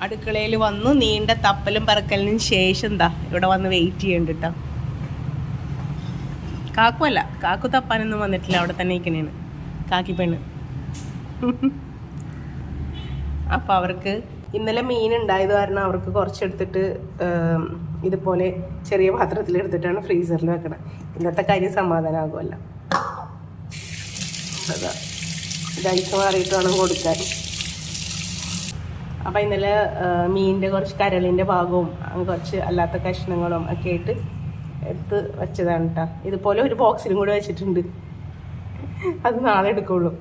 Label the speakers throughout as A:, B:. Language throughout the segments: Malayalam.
A: അടുക്കളയിൽ വന്നു നീണ്ട തപ്പലും പറക്കലിനും ശേഷം എന്താ ഇവിടെ വന്ന് വെയിറ്റ് ചെയ്യണ്ട കേട്ടോ കാക്കുമല്ല കാക്കു തപ്പാനൊന്നും വന്നിട്ടില്ല അവിടെ തന്നെ ഇരിക്കണേണ്. കാക്കി പെണ്ണ്. അപ്പൊ അവർക്ക് ഇന്നലെ മീൻ ഉണ്ടായത് കാരണം അവർക്ക് കുറച്ചെടുത്തിട്ട് ഇതുപോലെ ചെറിയ പാത്രത്തിൽ എടുത്തിട്ടാണ് ഫ്രീസറിൽ വെക്കണം. ഇന്നത്തെ കാര്യം സമാധാനമാകുമല്ല അതാ. ഇത് മാറിയിട്ട് വേണം കൊടുക്കാൻ. അപ്പം ഇന്നലെ മീനിന്റെ കുറച്ച് കരളിന്റെ ഭാഗവും കുറച്ച് അല്ലാത്ത കഷ്ണങ്ങളും ഒക്കെ ആയിട്ട് എടുത്ത് വെച്ചതാണ് കേട്ടോ ഇതുപോലെ ഒരു ബോക്സിലും കൂടെ വെച്ചിട്ടുണ്ട്. അത് നാളെ എടുക്കുള്ളൂ.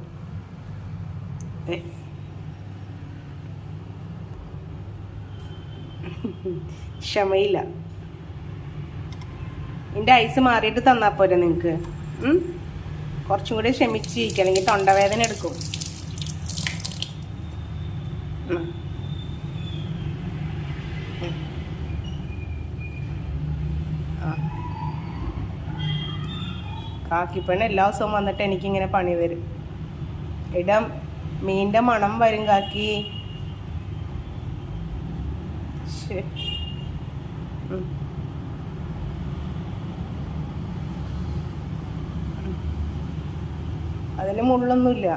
A: ക്ഷമയില്ല. എന്റെ ഐസ് മാറിയിട്ട് തന്നാൽ പോരെ നിങ്ങൾക്ക് കുറച്ചും കൂടി ക്ഷമിച്ചിരിക്കുക അല്ലെങ്കിൽ തൊണ്ടവേദന എടുക്കും. ആ. കാക്കിപ്പണി എല്ലാ ദിവസവും വന്നിട്ട് എനിക്കിങ്ങനെ പണി വരും ഇടം മീന്റെ മണം വരും കാക്കി. അതിന് മുള്ളൊന്നുമില്ല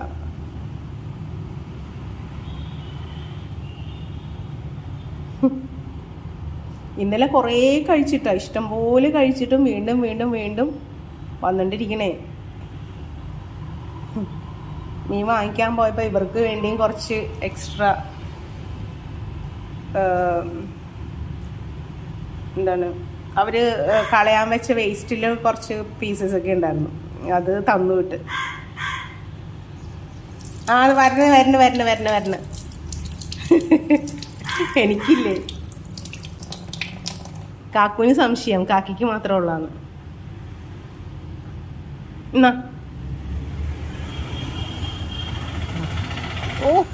A: Thank മുള്ളൊന്നുമില്ല. ഇന്നലെ കുറേ കഴിച്ചിട്ടാണ് ഇഷ്ടം പോലെ കഴിച്ചിട്ടും വീണ്ടും വീണ്ടും വീണ്ടും വന്നിട്ടിരിക്കണേ. മീൻ വാങ്ങിക്കാൻ പോയപ്പോൾ ഇവർക്ക് വേണ്ടിയും കുറച്ച് എക്സ്ട്രാ എന്താണ് അവർ കളയാൻ വെച്ച വേസ്റ്റിൽ കുറച്ച് പീസസ് ഒക്കെ ഉണ്ടായിരുന്നു. അത് തന്നു വിട്ട്. ആ വരണ് വരണ് വരണ് വരണ് വരണ. എനിക്കില്ലേ? കാക്കുവിന് സംശയം കാക്കിക്ക് മാത്രമേ ഉള്ളാന്ന്. എന്നാ? ഓ.